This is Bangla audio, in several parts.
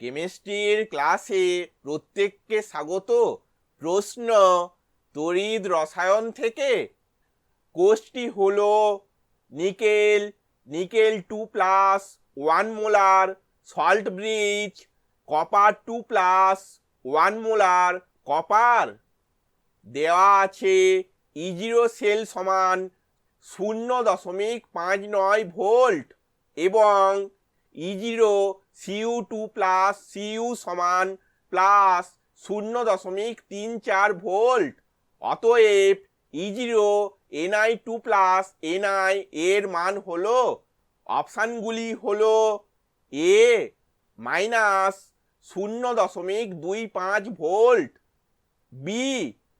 কেমিস্ট্রির ক্লাসে প্রত্যেককে স্বাগত। প্রশ্ন তড়িৎ রসায়ন থেকে? কোষটি হল nickel nickel two plus one molar salt bridge, copper two plus one molar copper. দেওয়া আছে ইজিরো সেল সমান শূন্য দশমিক পাঁচ নয় ভোল্ট এবং E zero C U two plus C U সমান প্লাস শূন্য দশমিক তিন চার ভোল্ট। অতএব E zero N I two plus N I এর মান হলো, অপশানগুলি হলো এ মাইনাস শূন্য দশমিক দুই পাঁচ ভোল্ট বি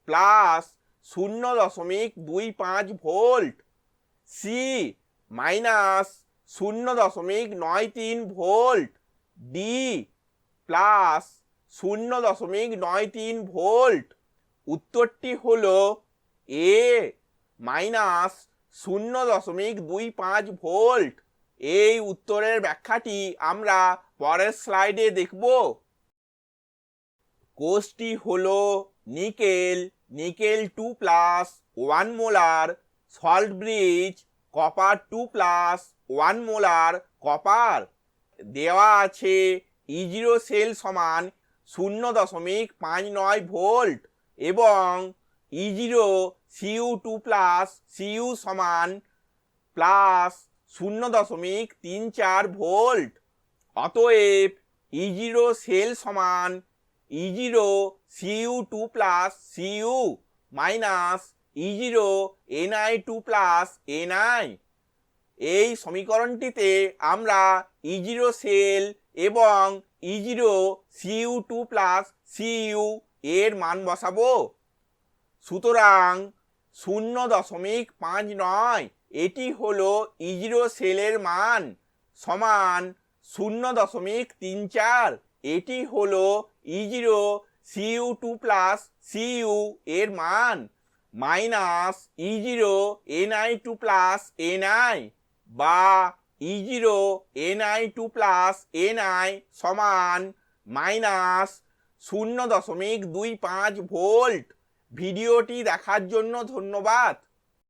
প্লাস শূন্য দশমিক দুই পাঁচ ভোল্ট সি মাইনাস শূন্য দশমিক নয় তিন ভোল্ট। ডি প্লাস শূন্য দশমিক নয় তিন ভোল্ট। উত্তরটি হল এ মাইনাস শূন্য দশমিক দুই পাঁচ ভোল্ট। এই উত্তরের ব্যাখ্যাটি আমরা পরের স্লাইডে দেখব। কোষটি হল nickel. Nickel two plus one molar salt bridge copper two plus one molar copper দেওয়া আছে ইজিরো সেল সমান শূন্য দশমিক পাঁচ নয় ভোল্ট এবং E zero C U two plus C U সমান প্লাস শূন্য দশমিক তিন চার ভোল্ট। অতএব ইজিরো সেল সমান E zero C U two plus C U minus E zero N I two plus N I এই সমীকরণটিতে আমরা ইজিরো সেল এবং E zero C U two plus C U এর মান বসাবো। সুতরাং শূন্য দশমিক পাঁচ নয়, এটি হলো ইজিরো সেলের মান সমান শূন্য দশমিক তিন চার, এটি হলো E zero C U two plus C U এর মান। Minus E zero N I two plus N I বা E zero N I two plus N I সমান মাইনাস শূন্য দশমিক দুই পাঁচ ভোল্ট। ভিডিওটি দেখার জন্য ধন্যবাদ।